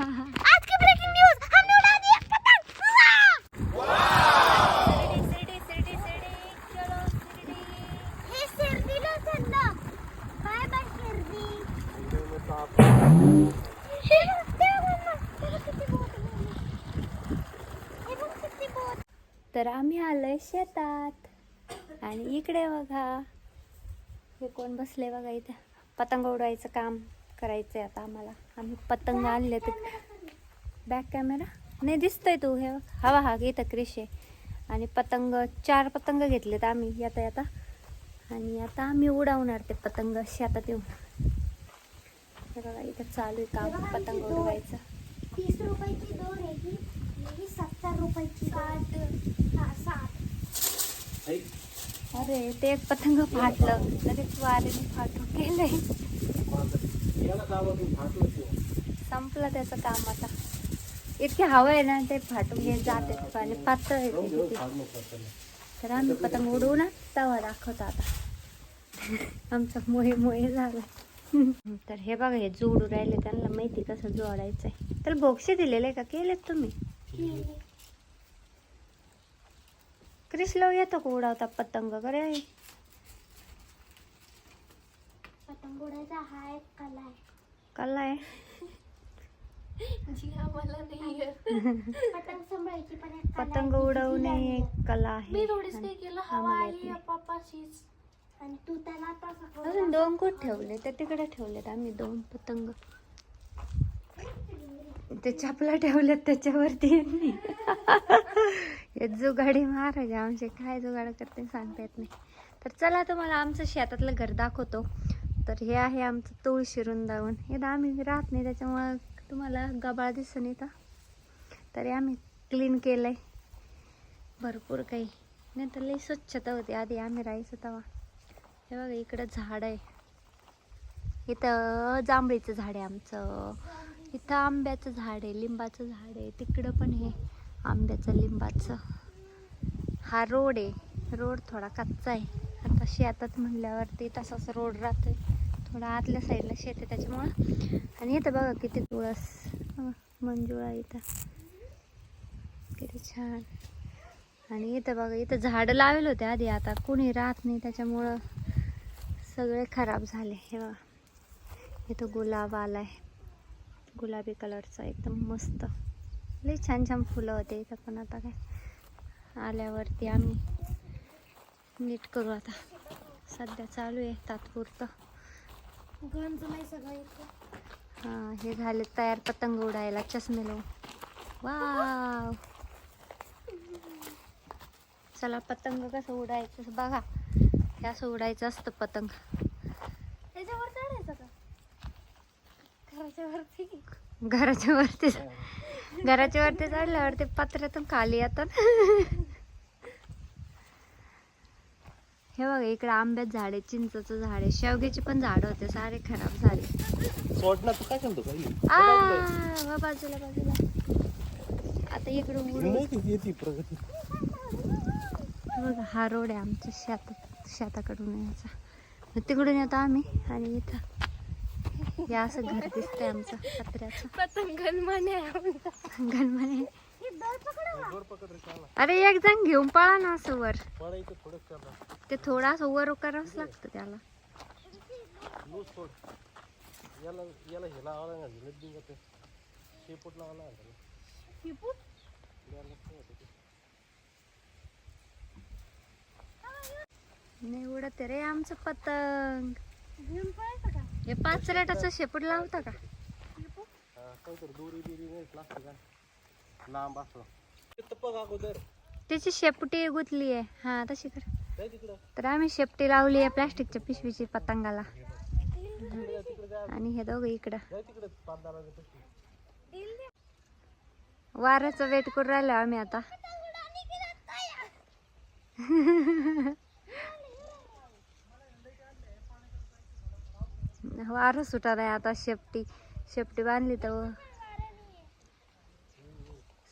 आज की breaking news हमने उड़ा दी एक पतंग! चलो हे बाय बाय आहे. तर आम्ही आलोय शेतात. आणि इकडे बघा. हे कोण बसले बघा इथं. पतंग उडवायचं काम. करायचंय आता आम्हाला. आम्ही पतंग आणले तर बॅक कॅमेरा नाही दिसतोय तू. हे. हवा हा इथं क्रिश आहे. आणि पतंग चार पतंग घेतलेत आम्ही. येता येता. आणि आता आम्ही उडवणार ते पतंग शेतात येऊन. बघा इथं चालू आहे काम. पतंग उडवायचं. तीस रुपयाची दोन आहे सत्तर रुपयाची साठ. अरे ते एक पतंग फाटलं. लगेच वाऱ्याने फाटून गेलंय. संपलं त्याचं काम आता. इतकी हवा आहे ना ते फाटून घेत जाते आणि पातळ आहे. तर आम्ही पतंग उडवू ना तवा दाखवतो आता. आमचा मोहे मोहे झाला. तर हे बघा हे जोडू राहिले त्यांना माहिती कसं जोडायचंय. तर बोक्षे दिलेले का? केलेत तुम्ही? क्रिसलो येतो का उडवता पतंग? करे हा एक कला आहे. कला आहे. जी आम्हाला नाही येत. पतंग सांभाळायची पण एक कला पतंग आहे. उडवणे एक कला आहे. मी थोडीच काही केलं? हवा आम्हाला आली येत नाही. पप्पाशीच आणि तू त्याला अजून दोन कुठ ठेवले? ते तिकडे ठेवलेत आम्ही दोन पतंग. ते चपला ठेवल्यात त्याच्यावरती हे जुगाडी महाराज आमचे काय जुगाड करते सांगता येत नाही. तर चला तुम्हाला आमचं शेतातलं घर दाखवतो. तर हे आहे आमचं तुळशी वृंदावन हे आम्ही राहत नाही त्याच्यामुळं तुम्हाला गबाळ दिसून येतं तरी आम्ही क्लीन केलंय. भरपूर काही. नाही तर लई स्वच्छता होती आधी आम्ही राहायचो तेव्हा. हे बघा इकडं झाड आहे. इथं जांभळीचं झाड आहे आमचं. इथं आंब्याचं झाड आहे लिंबाचं झाड आहे. तिकडं पण हे आंब्याचं लिंबाचं. हा रोड आहे. रोड थोडा कच्चा आहे. आता शेतात म्हणल्यावरती तसाच रोड राहतोय. थोडा आतल्या साईडला शेत आहे त्याच्यामुळं. आणि इथं बघा किती तुळस. मंजुळा इथं. किती छान. आणि इथं बघा इथं झाडं लावले होते आधी. आता कुणी राहत नाही त्याच्यामुळं सगळे खराब झाले. हे बघा. इथं गुलाब आलाय. गुलाबी कलरचा एकदम मस्त. लई छान छान फुलं होते इथं पण आता काय. आल्यावरती आम्ही नीट करू आता. सध्या चालू आहे तात्पुरतं. गंज नाही सगळं इथं. हां हे झाले तयार पतंग उडायला चष्मे लावून. वाव. चला पतंग कसं उडायचं बघा. हे असं उडायचं असतं पतंग. त्याच्यावर चढायचं का? घराच्या वरती. घराच्या वरती घराच्या वरती चढल्यावर ते पत्र्यातून खाली येतात. हे बघा इकडे आंब्यात झाड आहे चिंचचं झाड आहे शेवग्याची पण झाड होते सारे खराब झाले. सोडणार तू काय सांगतो बाजूला बाजूला. आता इकडे प्रगती. हे बघा हा रोड आहे आमच्या शेतात शेताकडून यायचा. मग तिकडून येतो आम्ही आणि इथं. हे असं घर दिसतंय आमचं पत्र्याचं. पतंगन म्हणे. गणपणे ही दोर पकडा वर पकड रे चालला अरे एक जण घेऊन पळा ना असं वर. ते थोडं असं वर करावंच लागतं त्याला. याला याला हे लावायला ना झिलत बिंगत ते शेपूट लावायला. नाही उडत रे आमचं पतंग. हे पाच रेटाचं शेपूट लावता का? काहीतरी दोरी बिरी नाही प्लास्टिक लांब असं. तिथं बघ अगोदर त्याची शेपटी गुतली आहे. हा तशी कर. तर आम्ही शेपटी लावली आहे प्लॅस्टिकच्या पिशवीची पतंगाला. आणि हे दोघं इकडं. वाऱ्याचा वेट करून राहिलो आम्ही आता. वारं सुटत आहे आता शेपटी. शेपटी बांधली तर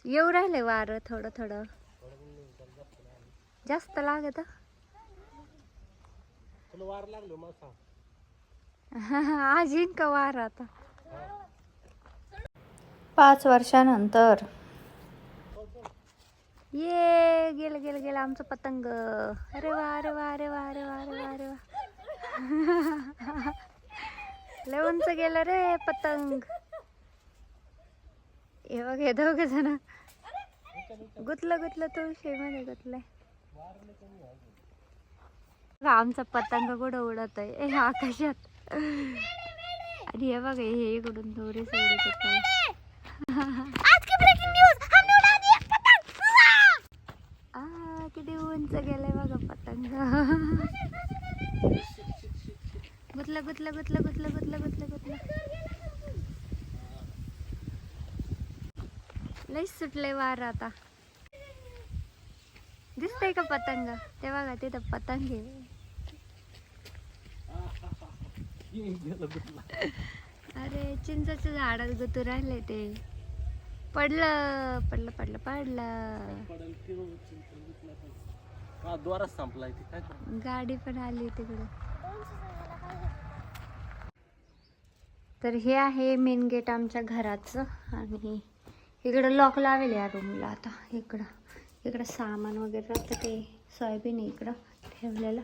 येऊ राहिले वारं थोडं थोडं. जास्त लागत आज येईन का वार आता? पाच वर्षानंतर. ये गेलं गेलं गेलं आमचं पतंग. अरे वा अरे वा अरे वा अरे वा अरे वा अरे वा. लय उंच गेलं रे पतंग. हे बघ हे दोघ जण. गुतलं गुतलं तुळशीमध्ये गुतलंय. बघा, आमचा पतंग कुठं उडत आहे ए, आकाशात. आणि हे बघ हे इकडून दोरे सोडत किती उंच गेलंय बघा पतंग. गुतलं गुतलं गुतलं गुतलं गुतलं गुतलं गुतलं. लईच सुटले वार आता. दिसतंय का पतंग? ते बघा तिथं पतंग आहे. अरे चिंचाच्या झाडात गुतू राहिले ते. पडलं पडलं पडलं पडलं. संपलाय गाडी पण आली तिकडे. तर हे आहे मेन गेट आमच्या घराचं आणि इकडं लॉक लावेल या रूमला आता. इकडं इकडं सामान वगैरे राहतं ते सोयाबीन आहे इकडं ठेवलेलं.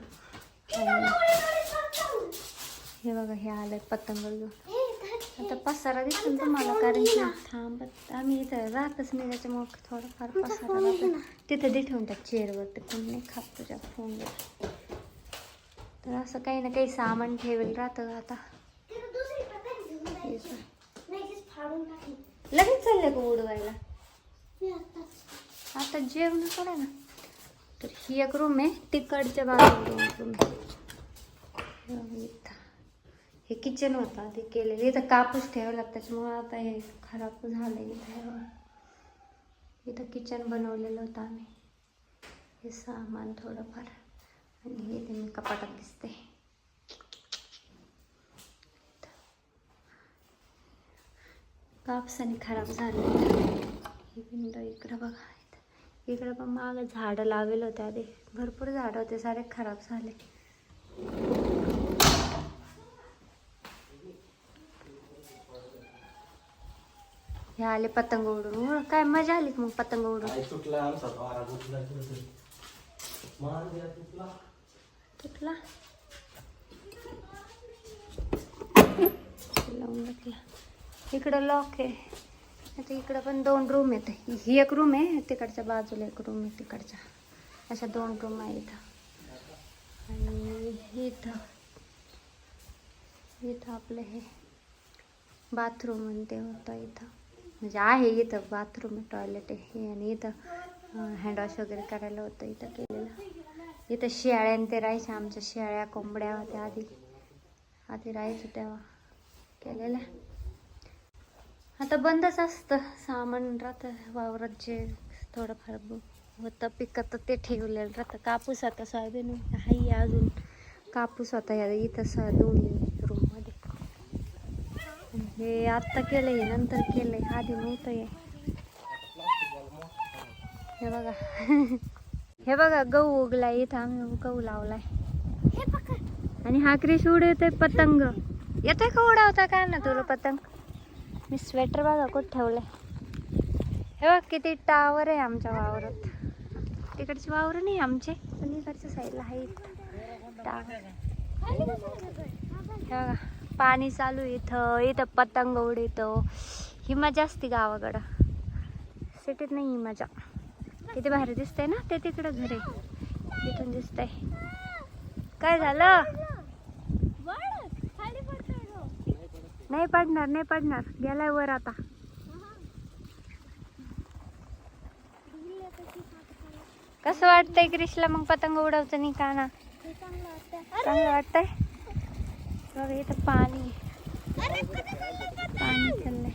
हे बघा हे आलंय पतंग घेऊन. आता पसारा दिसतो ना तुम्हाला कारण की थांबत आम्ही इथं राहतच नाही त्याच्यामुळे थोडंफार पसारा राहतो तिथं दे ठेवून त्या चेअरवर ते कोण नाही खात तुझ्या फोनवर तर असं काही ना काही सामान ठेवेल राहतं आता. लगेच चाललंय का उडवायला? आता. जेवण करा ना. तर ही एक रूम आहे तिकडच्या बाजूला दोन रूम हे किचन होतं आधी केलेलं. इथं कापूस ठेवला त्याच्यामुळं आता हे खराब झालं इथं. हे. इथं किचन बनवलेलं होतं आम्ही. हे सामान थोडंफार. आणि हे ते मी कपाटात दिसते. कापसाने खराब झाले ही विंडो इकडं बघा. इकडं पण मागं झाडं लावेल होते आधी. भरपूर झाडं होते सारे खराब झाले. हे आले पतंग उडून. उड काय मजा आली मग पतंग उडून? तुटला तुटला इकडं लॉक आहे. आता इकडं पण दोन रूम आहेत. ही एक रूम आहे तिकडच्या बाजूला एक रूम आहे तिकडच्या. अशा दोन रूम आहे इथं. आणि इथं इथं आपलं हे बाथरूम आणि ते होतं इथं. म्हणजे आहे इथं बाथरूम आहे टॉयलेट आहे आणि इथं हँडवॉश वगैरे करायला होतं इथं केलेलं. इथं शेळ्या ते राहायच्या आमच्या शेळ्या कोंबड्या होत्या आधी. आधी राहायचं तेव्हा केलेल्या. आता बंदच असतं. सामान राहतं वावरात जे थोडंफार होतं पिकत ते ठेवलेलं राहतं. कापूस आता सोयाबीन आहे अजून. कापूस होता या इथं स दोन्ही रूममध्ये हे आत्ता केलं आहे नंतर केलं आहे आधी नव्हतं हे. बघा. हे बघा गहू उगलाय. इथं आम्ही गहू लावलाय. आणि हा क्रिश उडवतोय पतंग. येतोय का उडवता? काय ना तुला पतंग? मी स्वेटर बघा कुठं आहे हे बघ किती टावर आहे आमच्या वावरात. तिकडचे वावर नाही आमचे पण इकडच्या साईडला आहे टावर हे बघा पाणी चालू इथं इथं पतंग उडतो. ही मजा असते गावाकडं. सिटीत नाही ही मजा किती भारी दिसतंय ना ते तिकडं घर आहे. तिथून दिसतंय. काय झालं वळ, खाली पडतोय तो. नाही पडणार नाही पडणार. गेलाय वर आता. कसं वाटतंय क्रिशला मग पतंग उडवतं नाही का ना? चांगलं वाटतंय. बघ इथं पाणी पाणी चाललंय.